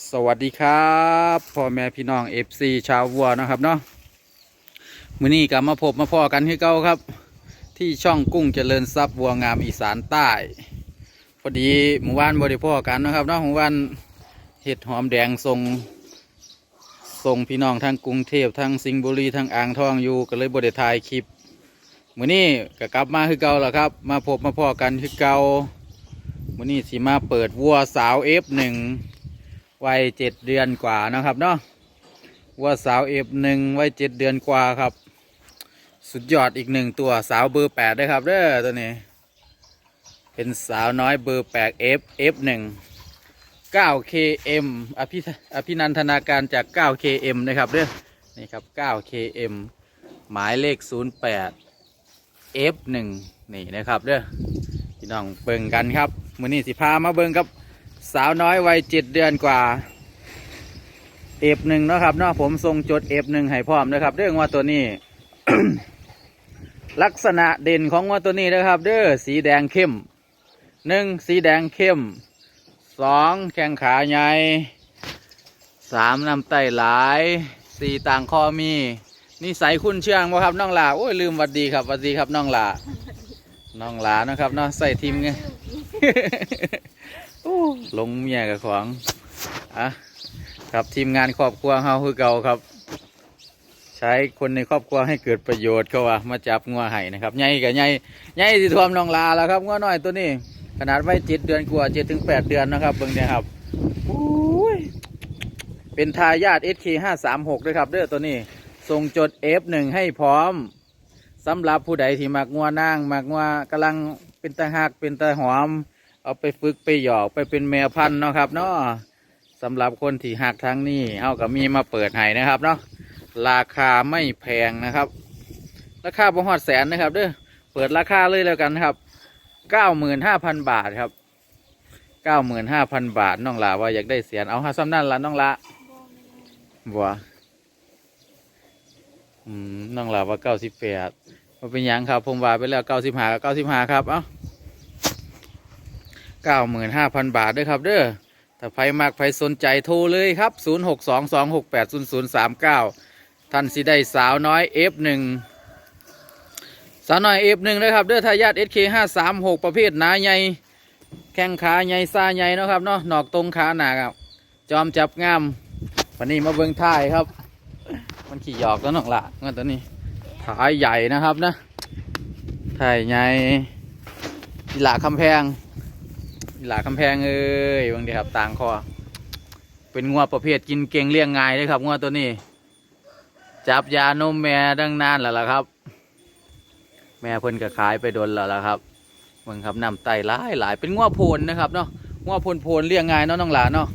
สวัสดีครับพ่อแม่พี่น้องเอฟซีชาววัวนะครับเนาะมื้อนี้กลับมาพบมาพ่อกันที่เก่าครับ ที่ช่องกุ้งเจริญทรัพย์วัวงามอีสานใต้พอดีหมู่บ้านบริพ่อกันนะครับเนาะหมู่บ้านเห็ดหอมแดงส่งส่งพี่น้องทั้งกรุงเทพทั้งสิงห์บุรีทั้งอ่างทองอยู่ก็เลยบริถ่ายคลิปมื้อนี้ก็กลับมาคือเก่าแล้วครับ มาพบมาพ่อกันคือเก่ามื้อนี้สิมาเปิดวัวสาว F1 วัยเจ็ดเดือนกว่านะครับเนาะวัวสาวเอฟหนึ่งวัยเจ็ดเดือนกว่าครับ สุดยอดอีกหนึ่งตัวสาวเบอร์แปดด้วยครับเด้อตัวนี้ เป็นสาวน้อยเบอร์แปดเอฟเอฟหนึ่งเก้าเคเอ็มอภิอภินันทนาการจากเก้าเคเอ็มนะครับเด้อนี่ครับเก้าเคเอ็มหมายเลขศูนย์แปดเอฟหนึ่งนี่นะครับเด้อพี่น้องเบิ่งกันครับ มือนี้สิพามาเบิ่งครับ สาวน้อยวัยเจ็ดเดือนกว่าเอฟหนึ่งนะครับเนาะผมทรงจดเอฟหนึ่งให้พร้อมนะครับ เรื่องว่าตัวนี้ ลักษณะเด่นของว่าตัวนี้นะครับ เด้อสีแดงเข้มหนึ่งสีแดงเข้มสองแข้งขาใหญ่สามลำไตหลายสี่ต่างคอมีนิสัยคุณเชื่องบ่ครับน้องหลาโอ้ยลืมวัดดีครับวัดดีครับน้องหลาน้องหลานะครับเนาะใส่ทีมไง ลงเมียกับของอะครับทีมงานครอบครัวเฮาคือเก่าครับ ใช้คนในครอบครัวให้เกิดประโยชน์เขาว่ามาจับงัวไห้นะครับใหญ่กับใหญ่ใหญ่สิทวมนองลาแล้วครับงัวน้อยตัวนี้ ขนาดไว้จ็ดเดือนกว่าเจ็ดถึงแปดเดือนนะครับเบิ่งเนี่ยครับโอ้ยเป็นทายาท SK ห้าสามหกด้วยครับเด้อตัวนี้ส่งจด F1 ให้พร้อมสำหรับผู้ใดที่มักงัวนางมักงัวกำลังเป็นตาหักเป็นตาหอม เอาไปฝึกไปหยอกไปเป็นแมวพันธุ์เนาะครับเนาะสำหรับคนที่หักทั้งนี้เอากับมีมาเปิดให้นะครับเนาะราคาไม่แพงนะครับ ราคาประหอดแสนนะครับเด้อเปิดราคาเลยแล้วกันครับเก้าหมื่นห้าพันบาทครับเก้าหมื่นห้าพันบาทน้องลาว่าอยากได้เสียนเอาห้าซ้ำนั่นละน้องละบัวอืมน้องลาว่าเก้าสิบแปดมาเป็นยังครับผมว่าไปแล้วเก้าสิบห้าเก้าสิบห้าครับเอ้า เก้าหมื่นห้าพันบาทด้วยครับเด้อถ้าใครมากใครสนใจโทรเลยครับศูนย์หกสองสองหกแปดศูนย์ศูนย์สามเก้าท่านสิได้สาวน้อยเอฟหนึ่งสาวน้อยเอฟหนึ่งนะครับเด้อทายาทเอสเคห้าสามหกประเภทหนาใหญ่แข้งขาใหญ่ซาใหญ่นะครับเนาะหนอกตรงขาหนาครับจอมจับงามวันนี้มาเบิ่งท้ายครับ มันขี่หยอกแล้วน้องละงั้นตัวนี้ท้ายใหญ่นะครับนะท้ายใหญ่อีหลาคำแพง หลาคำแพงเอ้ยบางทีครับต่างคอ เป็นงัวประเภทกินเก่งเลี้ยงง่ายเลยครับงัวตัวนี้ จับยานมแม่ดังนานแล้วล่ะครับ แม่เพิ่นก็ขายไปโดนแล้วล่ะครับเบิ่งครับนำไตหลายหลายเป็นงัวโพนนะครับเนาะงัวโพนโพนเลี้ยงง่ายเนาะน้องหลาเนาะ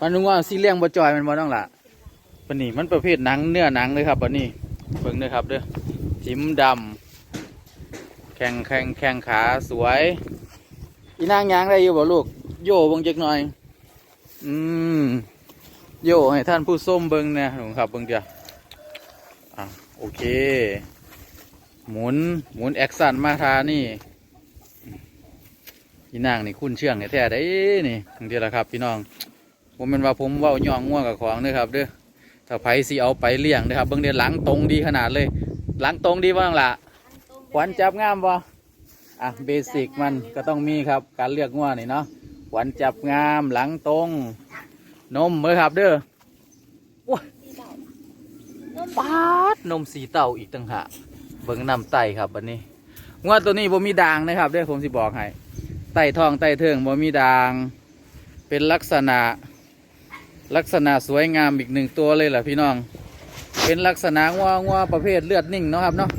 มันงัวสีเลี้ยงบ่จอยมันบ่น้องหลาปนนี้มันประเภทหนังเนื้อหนังเลยครับปนนี้เบิ่งเด้ครับเด้อจิ้มดำแข้งแข้งแข้งขาสวย อีนางยางได้อยู่บ่ลูก โย่เบิ่งจักหน่อย อืมโย่ให้ท่านผู้ส้มเบิ่งเนี่ยหนูครับเบิ่งเดียวอะโอเค หมุนหมุนแอคชั่นมาทานี่อีนางนี่คุ้นเชื่องแท้ๆได้นี่ทั้งเดียวละครับ พี่น้อง ผมเป็นว่าผมเว่าย่องง่วงกับของเด้อครับเด้อถ้าไผสิเอาไปเลี้ยงเด้อครับ เบิ่งเดียวหลังตรงดีขนาดเลย หลังตรงดีบ้างล่ะขวัญจับงามบ่ อะเบสิกมันก็ต้องมีครับการเลือกงัวนี่เนาะหวันจับงามหลังตรง นมเมื่อครับเด้อว้าปาดนมสีเต่าอีกต่างหากเบิ่งน้ำไตครับบันนี้งัวตัวนี้บ่มีด่างนะครับเด้อผมสิบอกให้ไตทองไตเทิงบ่มีด่าง เป็นลักษณะลักษณะสวยงามอีกหนึ่งตัวเลยแหละพี่น้อง เป็นลักษณะงัวงัวประเภทเลือดนิ่งเนาะครับเนาะ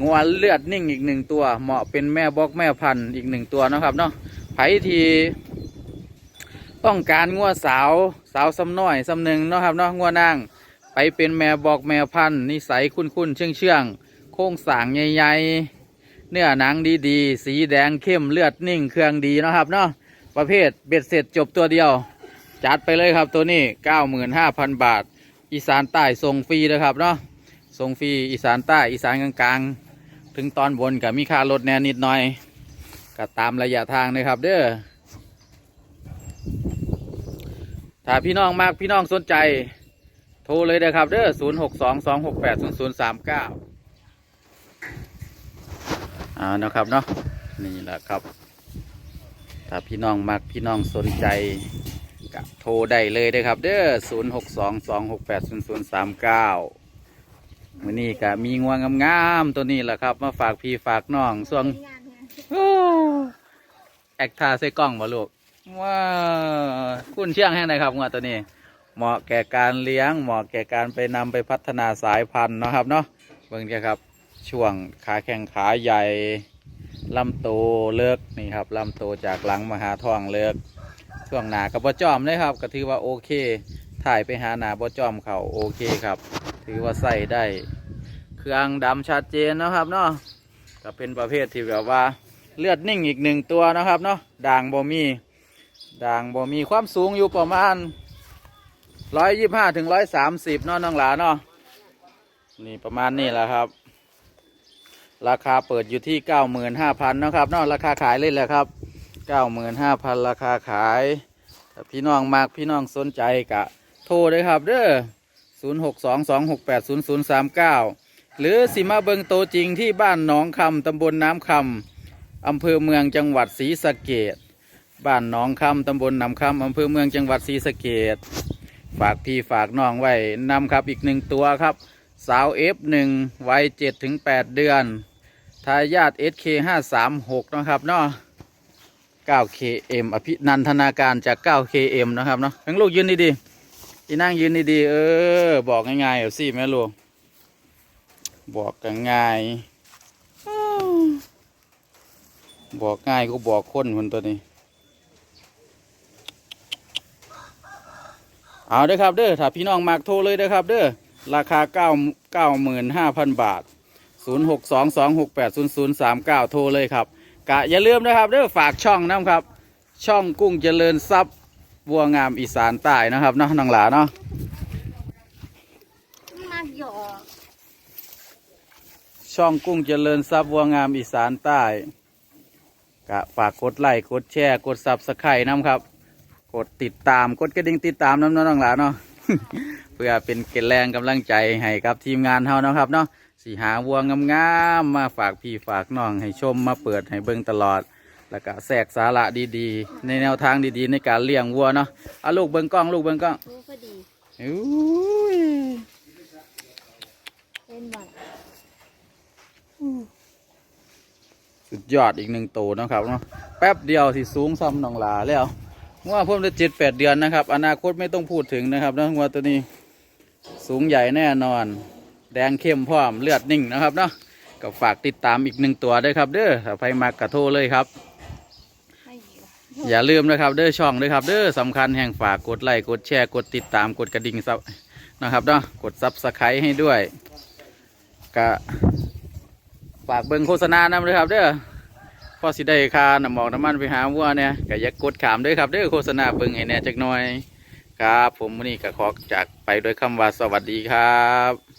งัวเลือดนิ่งอีกหนึ่งตัว เหมาะเป็นแม่บอกแม่พันธุ์อีกหนึ่งตัวนะครับเนาะไผทีต้องการงัวสาวสาวซ้ำน้อยซ้ำหนึ่งนะครับเนาะงัวนางไปเป็นแม่บอกแม่พันธุ์นิสัยคุ้นๆเชื่องเชื่องๆโค้งสางใหญ่ๆเนื้อหนังดีๆ สีแดงเข้มเลือดนิ่งเครื่องดีนะครับเนาะประเภทเบ็ดเสร็จจบตัวเดียว จัดไปเลยครับตัวนี้ 95,000 บาท อีสานใต้ส่งฟรีนะครับเนาะ ส่งฟรีอีสานใต้อีสานกลางๆ ถึงตอนบนกับมีค่ารถแน่นิดหน่อยก็ตามระยะทางนะครับ เด้อถ้าพี่น้องมากพี่น้องสนใจ โทรเลยนะครับ เด้อศูนย์หกสองสองหกแปดศูนย์ศูนย์สามเก้าอ่านะครับเนาะนี่แหละครับ ถ้าพี่น้องมักพี่น้องสนใจก็โทรได้เลยเด้อครับ เด้อศูนย์หกสองสองหกแปดศูนย์ศูนย์สามเก้า มื่อนี้ก็มีงวงงามๆตัวนี้แหละครับ มาฝากพี่ฝากน้องส่วงงานเนี่ยโอ้แอคทาใส่กล้องมาลูกว้าคุณเชื่องแห้งไหนครับงวตัวนี้ เหมาะแก่การเลี้ยง เหมาะแก่การไปนำไปพัฒนาสายพันธุ์เนาะครับเนาะเบิ่งแกครับ ช่วงขาแข้งขาใหญ่ลำโตเลิกนี่ครับลำโตจากหลังมาหาท้องเลิกช่วงหนากับบ่จอมเลยครับ ก็ถือว่าโอเค ถ่ายไปหาหนาบ่จอมเขาโอเคครับ ถือว่าใส่ได้ เครื่องดำชัดเจนนะครับเนาะก็เป็นประเภทที่แบบว่าเลือดนิ่งอีกหนึ่งตัวนะครับเนาะด่างบ่มีด่างบ่มีความสูงอยู่ประมาณร้อยยี่ห้าถึงร้อยสามสิบเนาะน้องหลาเนาะนี่ประมาณนี้แหละครับ ราคาเปิดอยู่ที่เก้าหมื่นห้าพันนะครับเนาะราคาขายเลยแหละครับเก้าหมื่นห้าพันราคาขายพี่น้องมากพี่น้องสนใจกะ โทรเลยครับเด้อ ศูนย์หกสองสองหกแปดศูนย์ศูนย์สามเก้าหรือสิมาเบิงโตจริงที่บ้านหนองคำตำบลน้ำคำอำเภอเมืองจังหวัดศรีสะเกดบ้านหนองคำตำบลน้ำคำอำเภอเมืองจังหวัดศรีสะเกดฝากพี่ฝากน้องไว้นำครับอีกหนึ่งตัวครับ สาวเอฟหนึ่งวัยเจ็ดถึงแปดเดือนทายาท SK ห้าสามหกนะครับเนาะ 9KM อภินันทนาการจาก 9KM นะครับเนาะทั้งลูกยืนดีๆ ที่นั่งยืนดีๆเออ บอกง่ายๆเอาสิแม่ลูกบอกกันง่ายอ้าวบอกง่ายก็บอกคนคนตัวนี้ เอาเด้อครับเด้อถ้าพี่น้องมากโทรเลยเด้อครับเด้อราคา9 95,000บาท0 6 2 2 6 8 0 0 3 9โทรเลยครับกะอย่าลืมนะครับเด้อฝากช่องน้ำครับ ช่องกุ้งเจริญทรัพย์ บัวงามอีสานใต้นะครับเนาะน้องหลาเนาะมาหยอกช่องกุ้งเจริญทรัพย์บัวงามอีสานใต้กะฝากกดไลค์กดแชร์กดซับสไครต์น้ำครับ กดติดตามกดกระดิ่งติดตามน้ำเนาะน้องหลาเนาะเพื่อเป็นเกลแรงกำลังใจให้กับทีมงานเฮาเนาะครับเนาะสีหาวัวงามๆมาฝากพี่ฝากน้องให้ชมมาเปิดให้เบิ่งตลอด แล้วก็แทรกสาระดีๆ ในแนวทางดีๆ ในการเลี้ยงวัวเนาะเอาลูกเบิ่งกล้องลูกเบิ่งกล้องรู้พอดีอุ้ยเป็นหวัดสุดยอดอีกหนึ่งตัวเนาะครับเนาะแป๊บเดียวที่สูงซ้ำหนองหลาแล้วว่าเพิ่มได้เจ็ดแปดเดือนนะครับ อนาคตไม่ต้องพูดถึงนะครับเนาะวัวตัวนี้สูงใหญ่แน่นอน แดงเข้มพร้อมเลือดนิ่งนะครับเนาะก็ฝากติดตามอีกหนึ่งตัวด้วยครับ เด้อถ้าใครมากกระโทรเลยครับไม่ อย่าลืมนะครับเด้อช่องด้วยครับเด้อสำคัญแห่งฝากกดไลค์กดแชร์กดติดตามกดกระดิ่งซับนะครับเนาะกดซับสไครต์ให้ด้วยก็ฝากเบิ่งโฆษณานำเลยครับเด้อพอสิได้คาน้ำหมอกน้ำมันไปหาวัวเนี่ยก็อย่ากกดขามด้วยครับเด้อโฆษณาเบิ่งให้แน่จักหน่อยครับ ผมวันนี้ก็ขอจากไปด้วยคำว่าสวัสดีครับ